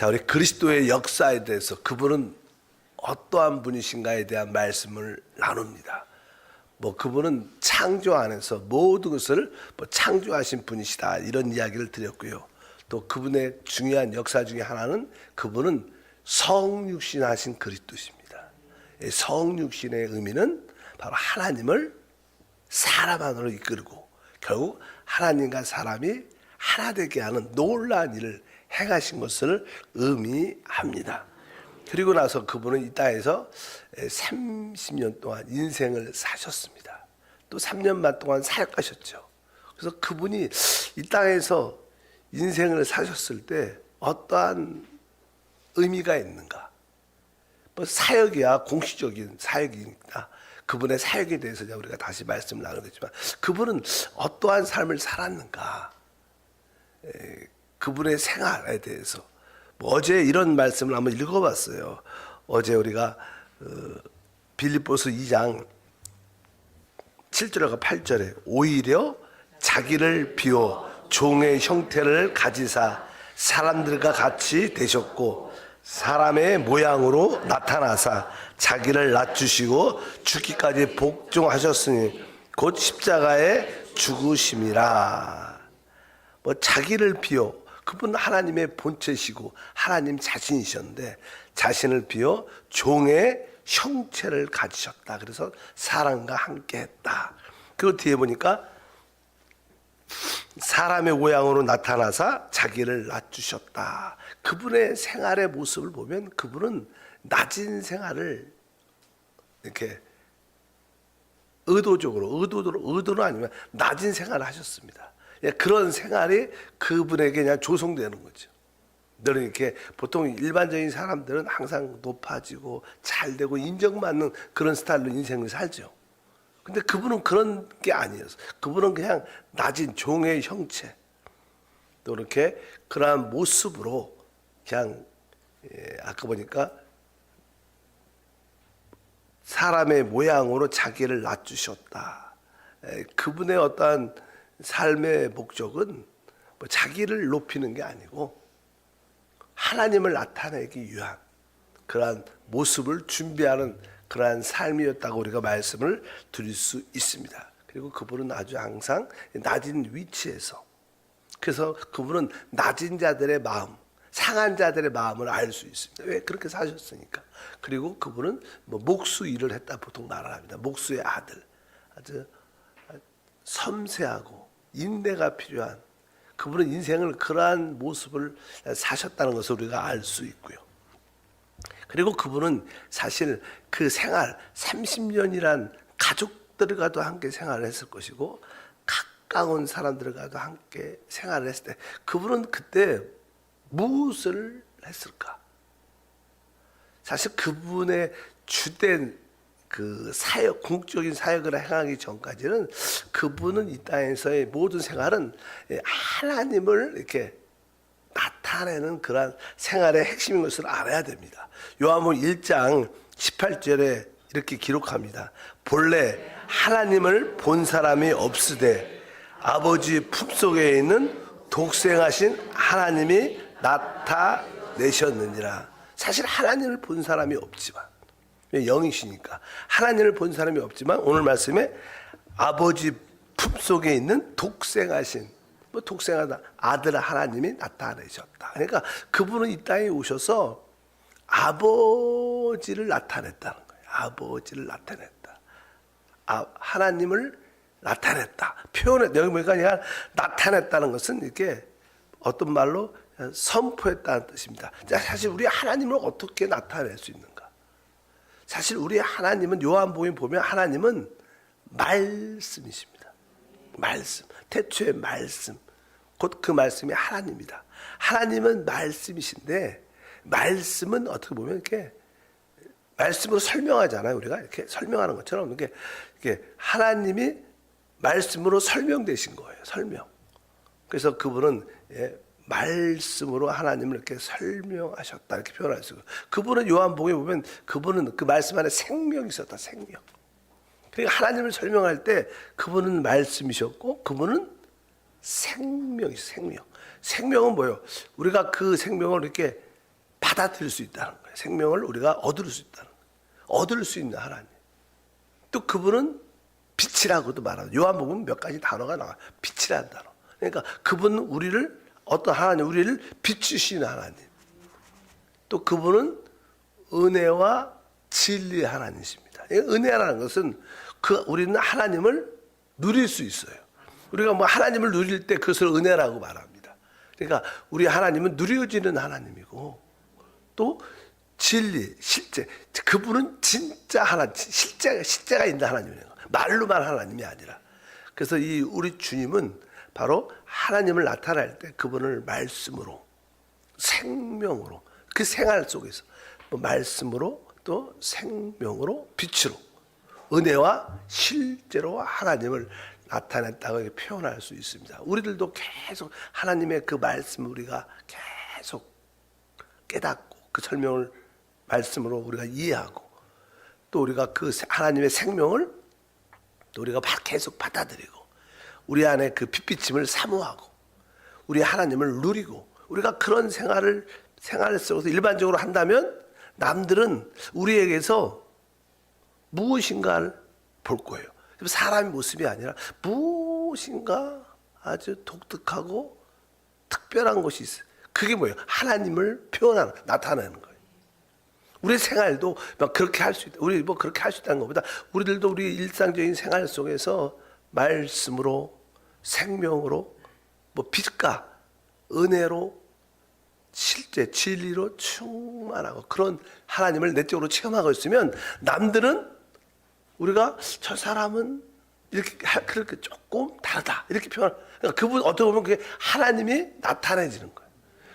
자, 우리 그리스도의 역사에 대해서 그분은 어떠한 분이신가에 대한 말씀을 나눕니다. 뭐 그분은 창조 안에서 모든 것을 뭐 창조하신 분이시다 이런 이야기를 드렸고요. 또 그분의 중요한 역사 중에 하나는 그분은 성육신하신 그리스도십니다. 이 성육신의 의미는 바로 하나님을 사람 안으로 이끌고 결국 하나님과 사람이 하나 되게 하는 놀라운 일을 행하신 것을 의미합니다. 그리고 나서 그분은 이 땅에서 30년 동안 인생을 사셨습니다. 또 3년 반 동안 사역하셨죠. 그래서 그분이 이 땅에서 인생을 사셨을 때 어떠한 의미가 있는가? 뭐 사역이야 공식적인 사역이니까 그분의 사역에 대해서 우리가 다시 말씀을 나누겠지만 그분은 어떠한 삶을 살았는가? 에, 그분의 생활에 대해서 뭐 어제 이런 말씀을 한번 읽어봤어요. 어제 우리가 어, 빌립보서 2장 7절과 8절에 오히려 자기를 비워 종의 형태를 가지사 사람들과 같이 되셨고 사람의 모양으로 나타나사 자기를 낮추시고 죽기까지 복종하셨으니 곧 십자가에 죽으심이라. 뭐 자기를 비워 그분 하나님의 본체시고 하나님 자신이셨는데 자신을 비워 종의 형체를 가지셨다. 그래서 사람과 함께 했다. 그리고 뒤에 보니까 사람의 모양으로 나타나사 자기를 낮추셨다. 그분의 생활의 모습을 보면 그분은 낮은 생활을 이렇게 의도적으로 의도로 의도는 아니면 낮은 생활을 하셨습니다. 예, 그런 생활이 그분에게 그냥 조성되는 거죠. 늘 이렇게 보통 일반적인 사람들은 항상 높아지고 잘 되고 인정받는 그런 스타일로 인생을 살죠. 근데 그분은 그런 게 아니었어. 그분은 그냥 낮은 종의 형체. 또 이렇게 그러한 모습으로 그냥 예, 아까 보니까 사람의 모양으로 자기를 낮추셨다. 에, 그분의 어떠한 삶의 목적은 뭐 자기를 높이는 게 아니고 하나님을 나타내기 위한 그러한 모습을 준비하는 그러한 삶이었다고 우리가 말씀을 드릴 수 있습니다. 그리고 그분은 아주 항상 낮은 위치에서 그래서 그분은 낮은 자들의 마음, 상한 자들의 마음을 알 수 있습니다. 왜 그렇게 사셨으니까. 그리고 그분은 뭐 목수 일을 했다 보통 말을 합니다. 목수의 아들, 아주 섬세하고 인내가 필요한 그분은 인생을 그러한 모습을 사셨다는 것을 우리가 알 수 있고요. 그리고 그분은 사실 그 생활 30년이란 가족들과도 함께 생활을 했을 것이고 가까운 사람들과도 함께 생활을 했을 때 그분은 그때 무엇을 했을까? 사실 그분의 주된 그 사역, 공적인 사역을 행하기 전까지는 그분은 이 땅에서의 모든 생활은 하나님을 이렇게 나타내는 그러한 생활의 핵심인 것을 알아야 됩니다. 요한복음 1장 18절에 이렇게 기록합니다. 본래 하나님을 본 사람이 없으되 아버지 품속에 있는 독생하신 하나님이 나타내셨느니라. 사실 하나님을 본 사람이 없지만 영이시니까 하나님을 본 사람이 없지만 오늘 말씀에 아버지 품 속에 있는 독생하신 뭐 독생하다 아들 하나님이 나타내셨다. 그러니까 그분은 이 땅에 오셔서 아버지를 나타냈다는 거예요. 아버지를 나타냈다. 아, 하나님을 나타냈다. 표현에 여기 보니까 그냥 나타냈다는 것은 이렇게 어떤 말로 선포했다는 뜻입니다. 자, 사실 우리 하나님을 어떻게 나타낼 수 있는가? 사실 우리 하나님은 요한복음 보면 하나님은 말씀이십니다. 말씀. 태초의 말씀. 곧 그 말씀이 하나님입니다. 하나님은 말씀이신데 말씀은 어떻게 보면 이렇게 말씀으로 설명하잖아요. 우리가 이렇게 설명하는 것처럼 이렇게, 이렇게 하나님이 말씀으로 설명되신 거예요. 설명. 그래서 그분은 예, 말씀으로 하나님을 이렇게 설명하셨다 이렇게 표현할 수 있고 그분은 요한복음에 보면 그분은 그 말씀 안에 생명이 있었다 생명. 그러니까 하나님을 설명할 때 그분은 말씀이셨고 그분은 생명이 생명. 생명은 뭐예요? 우리가 그 생명을 이렇게 받아들일 수 있다는 거예요. 생명을 우리가 얻을 수 있다는 거예요. 얻을 수 있는 하나님. 또 그분은 빛이라고도 말하고 요한복음 몇 가지 단어가 나와. 요 빛이라는 단어. 그러니까 그분은 우리를 어떤 하나님 우리를 비추시는 하나님. 또 그분은 은혜와 진리의 하나님이십니다. 이 은혜라는 것은 그 우리는 하나님을 누릴 수 있어요. 우리가 뭐 하나님을 누릴 때 그것을 은혜라고 말합니다. 그러니까 우리 하나님은 누려지는 하나님이고 또 진리, 실제 그분은 진짜 하나, 실제 실제가 있는 하나님이에요. 말로만 하나님이 아니라. 그래서 이 우리 주님은 바로 하나님을 나타낼 때 그분을 말씀으로 생명으로 그 생활 속에서 뭐 말씀으로 또 생명으로 빛으로 은혜와 실제로 하나님을 나타냈다고 표현할 수 있습니다. 우리들도 계속 하나님의 그 말씀을 우리가 계속 깨닫고 그 설명을 말씀으로 우리가 이해하고 또 우리가 그 하나님의 생명을 또 우리가 바- 계속 받아들이고 우리 안에 그 빛비침을 사모하고 우리 하나님을 누리고 우리가 그런 생활을 생활 속에서 일반적으로 한다면 남들은 우리에게서 무엇인가를 볼 거예요. 사람의 모습이 아니라 무엇인가 아주 독특하고 특별한 것이 있어요. 그게 뭐예요? 하나님을 표현하는, 나타내는 거예요. 우리 생활도 막 그렇게 할 수 있다. 우리 뭐 그렇게 할 수 있다는 것보다 우리들도 우리 일상적인 생활 속에서 말씀으로 생명으로 뭐 빛과 은혜로 실제 진리로 충만하고 그런 하나님을 내적으로 체험하고 있으면 남들은 우리가 저 사람은 이렇게 하- 그렇게 조금 다르다 이렇게 표현. 그러니까 그분 어떻게 보면 그게 하나님이 나타내지는 거예요.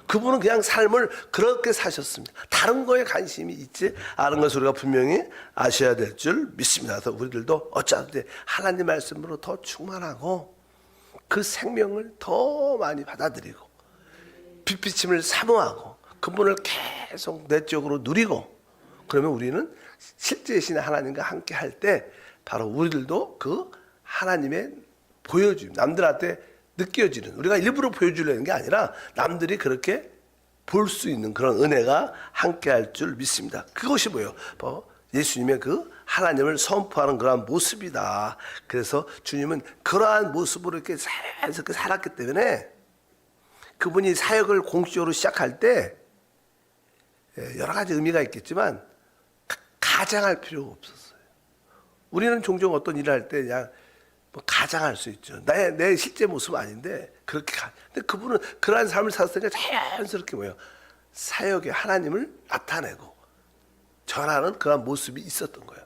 그분은 그냥 삶을 그렇게 사셨습니다. 다른 거에 관심이 있지 않은 것을 우리가 분명히 아셔야 될 줄 믿습니다. 그래서 우리들도 어차피 하나님 말씀으로 더 충만하고 그 생명을 더 많이 받아들이고 빛비침을 사모하고 그분을 계속 내적으로 누리고 그러면 우리는 실제이신 하나님과 함께 할 때 바로 우리들도 그 하나님의 보여줌 남들한테 느껴지는 우리가 일부러 보여주려는 게 아니라 남들이 그렇게 볼 수 있는 그런 은혜가 함께 할 줄 믿습니다. 그것이 뭐예요? 예수님의 그 하나님을 선포하는 그러한 모습이다. 그래서 주님은 그러한 모습으로 이렇게 자연스럽게 살았기 때문에 그분이 사역을 공식적으로 시작할 때 예, 여러 가지 의미가 있겠지만 가- 가장할 필요가 없었어요. 우리는 종종 어떤 일을 할 때 그냥 뭐 가장할 수 있죠. 내, 내 실제 모습 아닌데 그렇게 가. 근데 그분은 그러한 삶을 살았으니까 자연스럽게 뭐예요? 사역에 하나님을 나타내고 전하는 그런 모습이 있었던 거예요.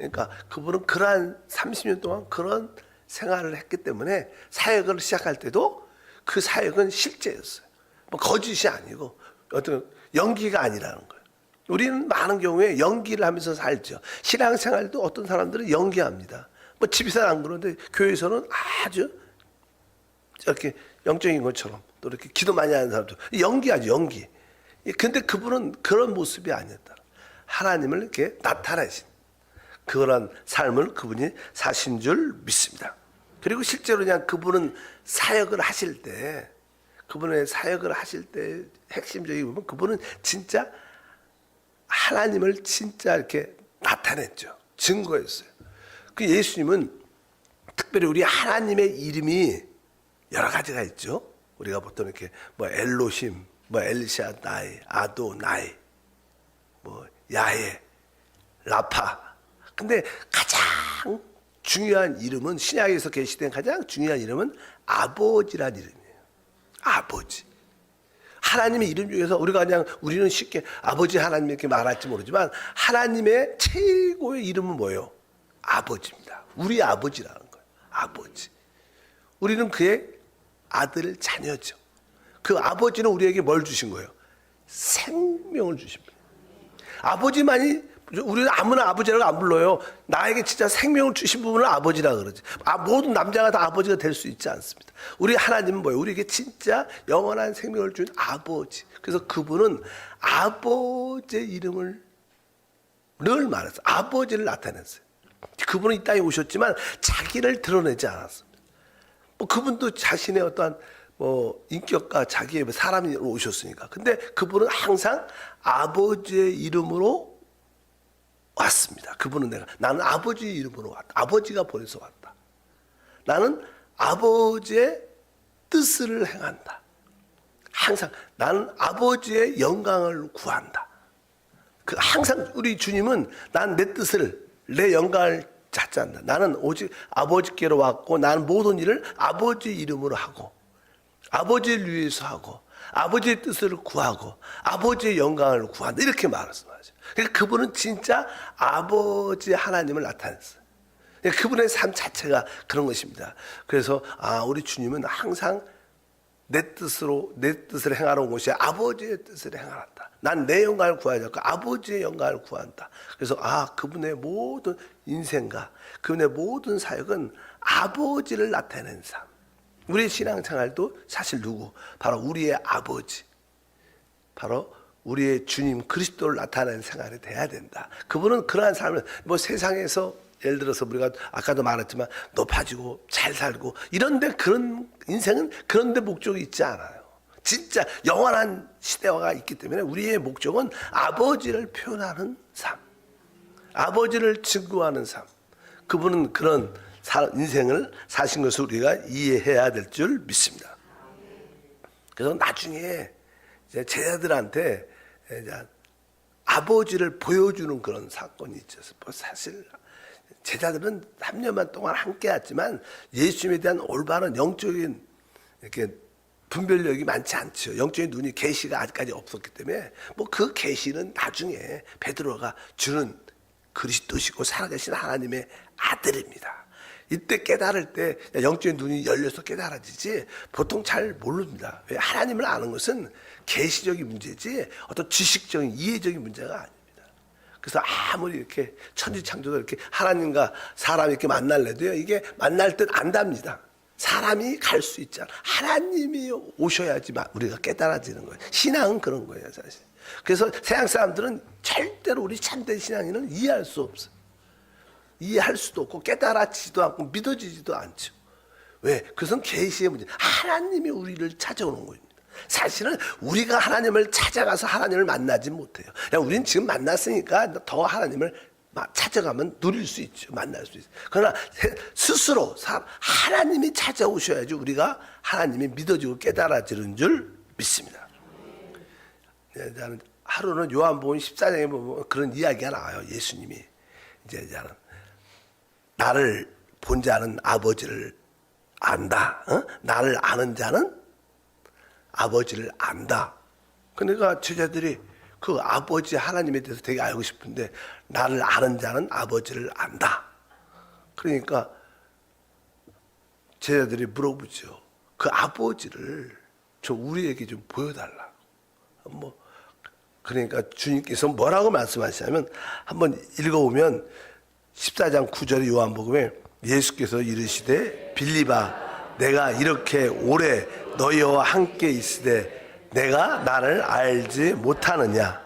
그러니까 그분은 그러한 30년 동안 그런 생활을 했기 때문에 사역을 시작할 때도 그 사역은 실제였어요. 뭐 거짓이 아니고 어떤 연기가 아니라는 거예요. 우리는 많은 경우에 연기를 하면서 살죠. 신앙생활도 어떤 사람들은 연기합니다. 뭐 집에서는 안 그러는데 교회에서는 아주 이렇게 영적인 것처럼 또 이렇게 기도 많이 하는 사람도 연기하죠, 연기. 근데 그분은 그런 모습이 아니었다. 하나님을 이렇게 나타내신 그런 삶을 그분이 사신 줄 믿습니다. 그리고 실제로 그냥 그분은 사역을 하실 때 그분의 사역을 하실 때 핵심적인 부분 그분은 진짜 하나님을 진짜 이렇게 나타냈죠. 증거했어요. 그 예수님은 특별히 우리 하나님의 이름이 여러 가지가 있죠. 우리가 보통 이렇게 뭐 엘로심, 뭐 엘샤다이, 아도나이, 뭐 야해, 라파. 근데 가장 중요한 이름은 신약에서 계시된 가장 중요한 이름은 아버지란 이름이에요. 아버지. 하나님의 이름 중에서 우리가 그냥 우리는 쉽게 아버지 하나님 이렇게 말할지 모르지만 하나님의 최고의 이름은 뭐예요? 아버지입니다. 우리 아버지라는 거예요. 아버지. 우리는 그의 아들 자녀죠. 그 아버지는 우리에게 뭘 주신 거예요? 생명을 주십니다. 아버지만이 우리는 아무나 아버지라고 안 불러요. 나에게 진짜 생명을 주신 부분을 아버지라 그러지. 아 모든 남자가 다 아버지가 될 수 있지 않습니다. 우리 하나님은 뭐예요? 우리에게 진짜 영원한 생명을 준 아버지. 그래서 그분은 아버지의 이름을 늘 말했어요. 아버지를 나타냈어요. 그분은 이 땅에 오셨지만 자기를 드러내지 않았습니다. 뭐 그분도 자신의 어떠한 뭐 인격과 자기의 뭐 사람이 오셨으니까. 근데 그분은 항상 아버지의 이름으로 왔습니다. 그분은 내가 나는 아버지 이름으로 왔다. 아버지가 보내서 왔다. 나는 아버지의 뜻을 행한다. 항상 나는 아버지의 영광을 구한다. 그 항상 우리 주님은 난 내 뜻을 내 영광을 찾지 않는다. 나는 오직 아버지께로 왔고 나는 모든 일을 아버지 이름으로 하고 아버지를 위해서 하고 아버지의 뜻을 구하고 아버지의 영광을 구한다. 이렇게 말씀하죠. 그러니까 그분은 진짜 아버지 하나님을 나타냈어요. 그러니까 그분의 삶 자체가 그런 것입니다. 그래서 아 우리 주님은 항상 내 뜻으로 내 뜻을 행하러 온 것이 아버지의 뜻을 행하란다. 난 내 영광을 구하지 않고 아버지의 영광을 구한다. 그래서 아 그분의 모든 인생과 그분의 모든 사역은 아버지를 나타내는 삶. 우리의 신앙생활도 사실 누구? 바로 우리의 아버지. 바로 우리의 주님 그리스도를 나타내는 생활이 돼야 된다. 그분은 그러한 삶을 뭐 세상에서 예를 들어서 우리가 아까도 말했지만 높아지고 잘 살고 이런데 그런 인생은 그런데 목적이 있지 않아요. 진짜 영원한 시대화가 있기 때문에 우리의 목적은 아버지를 표현하는 삶, 아버지를 증거하는 삶. 그분은 그런 사- 인생을 사신 것을 우리가 이해해야 될 줄 믿습니다. 그래서 나중에 제자들한테 아버지를 보여주는 그런 사건이 있었어요. 뭐 사실 제자들은 3년만 동안 함께했지만 예수님에 대한 올바른 영적인 이렇게 분별력이 많지 않죠. 영적인 눈이 계시가 아직까지 없었기 때문에 뭐 그 계시는 나중에 베드로가 주는 그리스도시고 살아계신 하나님의 아들입니다. 이때 깨달을 때 영적인 눈이 열려서 깨달아지지 보통 잘 모릅니다. 왜 하나님을 아는 것은 계시적인 문제지 어떤 지식적인 이해적인 문제가 아닙니다. 그래서 아무리 이렇게 천지 창조도 이렇게 하나님과 사람이 이렇게 만날래도요 이게 만날 듯 안답니다. 사람이 갈 수 있잖아. 하나님이 오셔야지 마- 우리가 깨달아지는 거예요. 신앙은 그런 거예요, 사실. 그래서 세상 사람들은 절대로 우리 참된 신앙인은 이해할 수 없어요. 이해할 수도 없고 깨달아지도 않고 믿어지지도 않죠. 왜? 그것은 계시의 문제. 하나님이 우리를 찾아오는 거입니다. 사실은 우리가 하나님을 찾아가서 하나님을 만나지 못해요. 야, 우리는 지금 만났으니까 더 하나님을 마- 찾아가면 누릴 수 있죠. 만날 수 있어요. 그러나 세- 스스로 사- 하나님이 찾아오셔야지 우리가 하나님이 믿어지고 깨달아지는 줄 믿습니다. 네, 나는 하루는 요한복음 14장에 보면 그런 이야기가 나와요. 예수님이 이제 저는 나를 본 자는 아버지를 안다. 어? 나를 아는 자는 아버지를 안다. 그러니까 제자들이 그 아버지 하나님에 대해서 되게 알고 싶은데 나를 아는 자는 아버지를 안다. 그러니까 제자들이 물어보죠. 그 아버지를 저 우리에게 좀 보여달라. 뭐 그러니까 주님께서 뭐라고 말씀하시냐면 한번 읽어보면 14장 9절의 요한복음에 예수께서 이르시되 빌리바 내가 이렇게 오래 너희와 함께 있으되 내가 나를 알지 못하느냐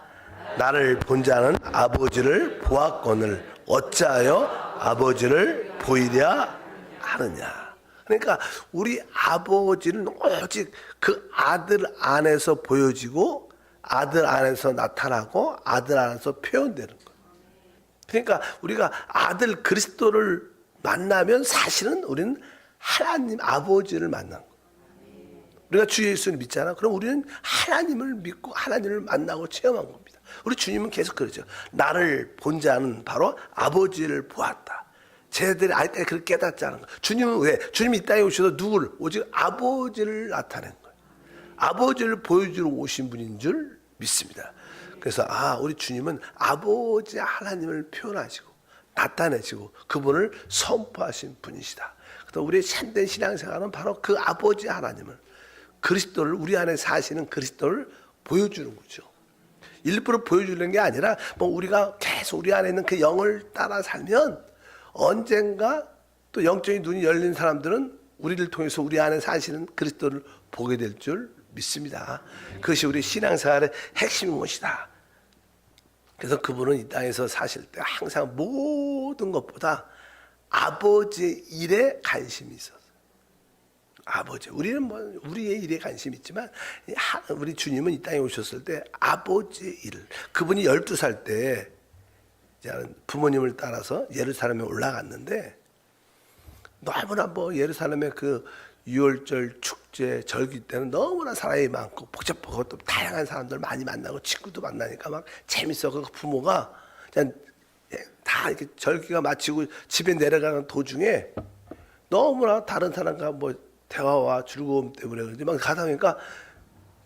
나를 본 자는 아버지를 보았거늘 어찌하여 아버지를 보이랴 하느냐 그러니까 우리 아버지는 오직 그 아들 안에서 보여지고 아들 안에서 나타나고 아들 안에서 표현되는 거예요. 그러니까 우리가 아들 그리스도를 만나면 사실은 우리는 하나님 아버지를 만난 거예요. 우리가 주 예수를 믿잖아. 그럼 우리는 하나님을 믿고 하나님을 만나고 체험한 겁니다. 우리 주님은 계속 그러죠. 나를 본 자는 바로 아버지를 보았다. 쟤들이 아직까지 그렇게 않은 거예요. 주님은 왜? 주님이 이 땅에 오셔서 누구를? 오직 아버지를 나타낸 거예요. 아버지를 보여주러 오신 분인 줄 믿습니다. 그래서 아 우리 주님은 아버지 하나님을 표현하시고 나타내시고 그분을 선포하신 분이시다. 그래서 우리의 참된 신앙생활은 바로 그 아버지 하나님을 그리스도를 우리 안에 사시는 그리스도를 보여주는 거죠. 일부러 보여주는 게 아니라 뭐 우리가 계속 우리 안에 있는 그 영을 따라 살면 언젠가 또 영적인 눈이 열린 사람들은 우리를 통해서 우리 안에 사시는 그리스도를 보게 될 줄 믿습니다. 그것이 우리 신앙생활의 핵심인 것이다. 그래서 그분은 이 땅에서 사실 때 항상 모든 것보다 아버지의 일에 관심이 있었어요. 아버지. 우리는 뭐 우리의 일에 관심 있지만 우리 주님은 이 땅에 오셨을 때 아버지 일. 그분이 12살 때 부모님을 따라서 예루살렘에 올라갔는데 너무나 뭐 예루살렘의 그 유월절 축제 절기 때는 너무나 사람이 많고 복잡하고 또 다양한 사람들 많이 만나고 친구도 만나니까 막 재밌어 그 부모가 그냥 다 이렇게 절기가 마치고 집에 내려가는 도중에 너무나 다른 사람과 뭐 대화와 즐거움 때문에 그런지 막 가다 보니까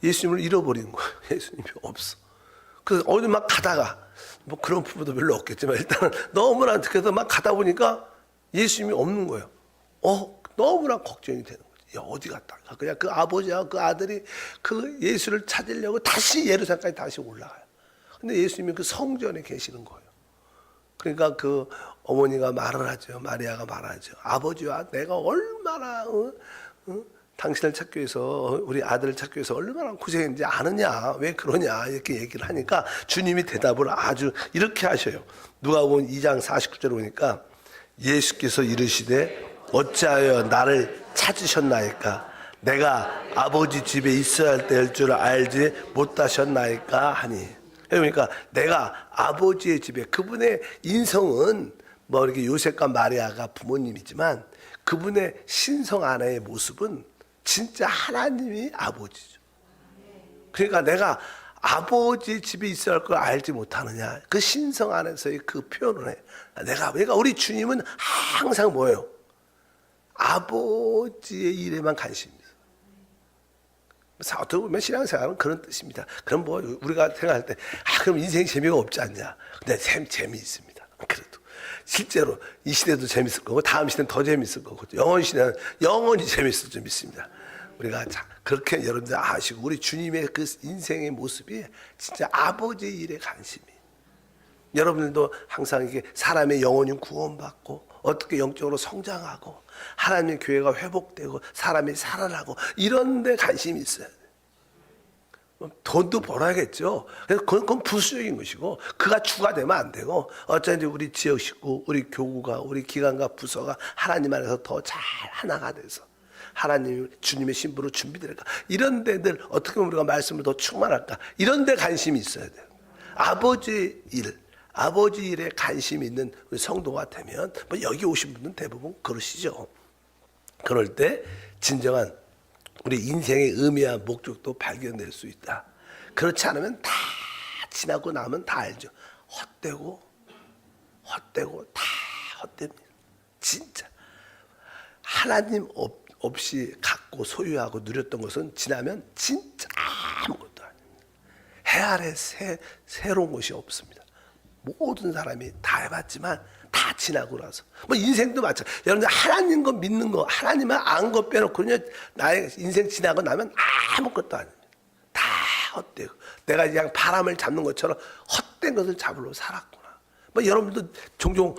예수님을 잃어버린 거예요. 예수님이 없어. 그래서 어디 막 가다가 뭐 그런 부부도 별로 없겠지만 일단은 너무나 그래서 막 가다 보니까 예수님이 없는 거예요. 어 너무나 걱정이 되는 거지. 야 어디 갔다? 가? 그냥 그 아버지와 그 아들이 그 예수를 찾으려고 다시 예루살렘까지 다시 올라가요. 근데 예수님이 그 성전에 계시는 거예요. 그러니까 그 어머니가 말을 하죠. 마리아가 말하죠. 아버지와 내가 얼마나 어? 어? 당신을 찾기 위해서 우리 아들을 찾기 위해서 얼마나 고생했는지 아느냐 왜 그러냐 이렇게 얘기를 하니까 주님이 대답을 아주 이렇게 하셔요. 누가 보면 2장 49절 보니까 예수께서 이르시되 어찌하여 나를 찾으셨나이까 내가 아버지 집에 있어야 할 때일 줄 알지 못하셨나이까 하니 그러니까 내가 아버지의 집에 그분의 인성은 뭐 이렇게 요셉과 마리아가 부모님이지만 그분의 신성 안의 모습은 진짜 하나님이 아버지죠. 그러니까 내가 아버지 집에 있어야 할 걸 알지 못하느냐. 그 신성 안에서의 그 표현을 해. 내가, 그러니까 우리 주님은 항상 뭐예요? 아버지의 일에만 관심이 있 어떻게 보면 신앙생활은 그런 뜻입니다. 그럼 뭐 우리가 생각할 때, 아, 그럼 인생 재미가 없지 않냐. 근데 재미, 재미있습니다. 그래도. 실제로 이 시대도 재밌을 거고, 다음 시대는 더 재밌을 거고, 영원 시대는 영원히 재밌을 줄 믿습니다. 우리가 자, 그렇게 여러분들 아시고, 우리 주님의 그 인생의 모습이 진짜 아버지의 일에 관심이. 여러분들도 항상 이게 사람의 영혼이 구원받고 어떻게 영적으로 성장하고 하나님의 교회가 회복되고 사람이 살아나고 이런 데 관심이. 뭐 돈도 벌어야겠죠. 그래서 그건, 그건 부수적인 것이고 그가 주가 되면 안 되고 어쩐지 우리 지역 식구, 우리 교구가, 우리 기관과 부서가 하나님 안에서 더 잘 하나가 돼서 하나님 주님의 신부로 준비될까 이런 데들 어떻게 보면 우리가 말씀을 더 충만할까 이런 데 관심이 있어야 돼요. 아버지 일, 아버지 일에 관심 있는 우리 성도가 되면 뭐 여기 오신 분은 대부분 그러시죠. 그럴 때 진정한 우리 인생의 의미와 목적도 발견될 수 있다. 그렇지 않으면 다 지나고 나면 다 알죠. 헛되고 헛되고 다 헛됩니다. 진짜 하나님 없, 없이 갖고 소유하고 누렸던 것은 지나면 진짜 아무것도 아닙니다. 해 아래 새, 새로운 것이 없습니다. 모든 사람이 다 해봤지만 다 지나고 나서 뭐 인생도 마찬가지. 여러분들 하나님 거 믿는 거 하나님을 안거 빼놓고 그냥 나의 인생 지나고 나면 아무것도 아닙니다. 다 헛되고 내가 그냥 바람을 잡는 것처럼 헛된 것을 잡으러 살았구나. 뭐 여러분도 종종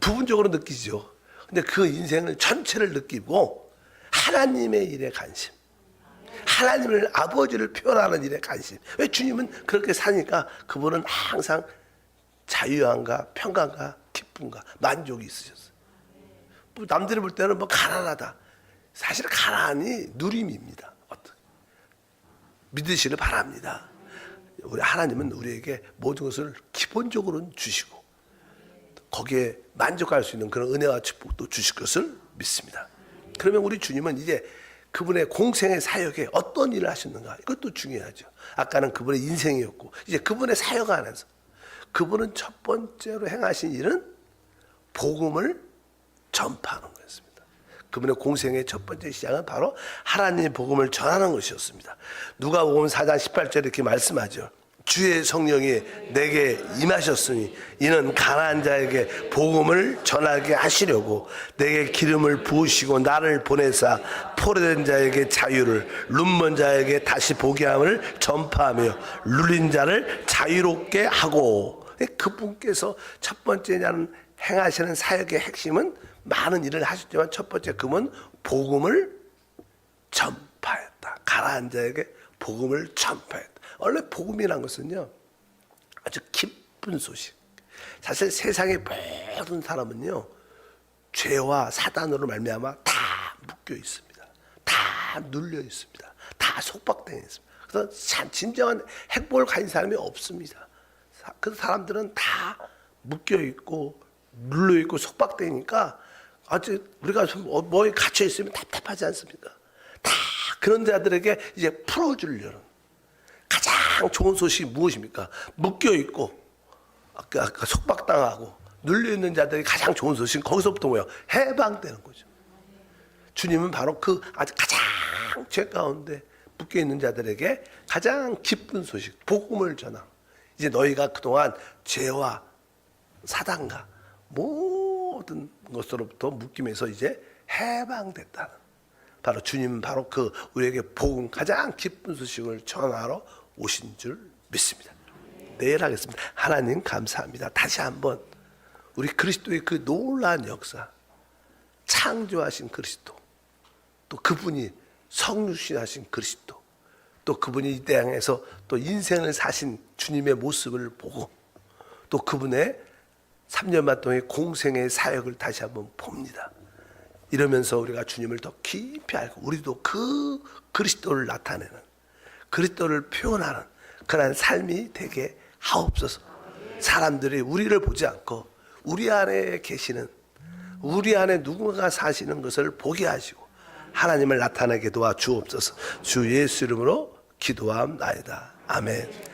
부분적으로 느끼죠. 근데 그 인생을 전체를 느끼고 하나님의 일에 관심. 하나님을 아버지를 표현하는 일에 관심. 왜 주님은 그렇게 사니까 그분은 항상 자유함과 평강과 기쁨과 만족이 있으셨어요. 뭐 남들이 볼 때는 뭐 가난하다. 사실 가난이 누림입니다. 어떤 믿으시길 바랍니다. 우리 하나님은 우리에게 모든 것을 기본적으로는 주시고 거기에 만족할 수 있는 그런 은혜와 축복도 주실 것을 믿습니다. 그러면 우리 주님은 이제 그분의 공생의 사역에 어떤 일을 하셨는가 이것도 중요하죠. 아까는 그분의 인생이었고 이제 그분의 사역 안에서 그분은 첫 번째로 행하신 일은 복음을 전파하는 것이었습니다. 그분의 공생의 첫 번째 시작은 바로 하나님의 복음을 전하는 것이었습니다. 누가 보면 4장 18절에 이렇게 말씀하죠. 주의 성령이 내게 임하셨으니 이는 가난한 자에게 복음을 전하게 하시려고 내게 기름을 부으시고 나를 보내사 포로된 자에게 자유를 눈먼 자에게 다시 보게 함을 전파하며 눌린 자를 자유롭게 하고 그분께서 첫 번째냐는 행하시는 사역의 핵심은 많은 일을 하셨지만 첫 번째 금은 복음을 전파했다. 가난한 자에게 복음을 전파했다. 원래 복음이란 것은요 아주 기쁜 소식. 사실 세상의 모든 사람은요 죄와 사단으로 말미암아 다 묶여 있습니다. 다다 눌려 있습니다. 다 속박되어 있습니다. 그래서 참 진정한 핵복을 가진 사람이 없습니다. 사- 그 사람들은 다 묶여 있고 눌러 있고 속박되니까 아주 우리가 뭐- 뭐에 갇혀 있으면 답답하지 않습니까? 다 그런 자들에게 이제 풀어주려는 가장 좋은 소식이 무엇입니까? 묶여 있고 아까, 아까 속박당하고 눌려 있는 자들이 가장 좋은 소식은 거기서부터 뭐예요? 해방되는 거죠. 주님은 바로 그 아주 가장 죄 가운데 묶여 있는 자들에게 가장 기쁜 소식, 복음을 전함. 이제 너희가 그동안 죄와 사단과 모든 것으로부터 묶임에서 이제 해방됐다는. 바로 주님은 바로 그 우리에게 복음 가장 기쁜 소식을 전하러 오신 줄 믿습니다. 내일 하겠습니다. 하나님 감사합니다. 다시 한번 우리 그리스도의 그 놀라운 역사, 창조하신 그리스도, 또 그분이 성육신하신 그리스도, 또 그분이 이 땅에서 또 인생을 사신 주님의 모습을 보고 또 그분의 3년 반 동안의 공생의 사역을 다시 한번 봅니다. 이러면서 우리가 주님을 더 깊이 알고 우리도 그 그리스도를 나타내는 그리스도를 표현하는 그러한 삶이 되게 하옵소서. 사람들이 우리를 보지 않고 우리 안에 계시는 우리 안에 누군가 사시는 것을 보게 하시고 하나님을 나타내게 도와 주옵소서. 주 예수 이름으로 기도함나이다. 아멘.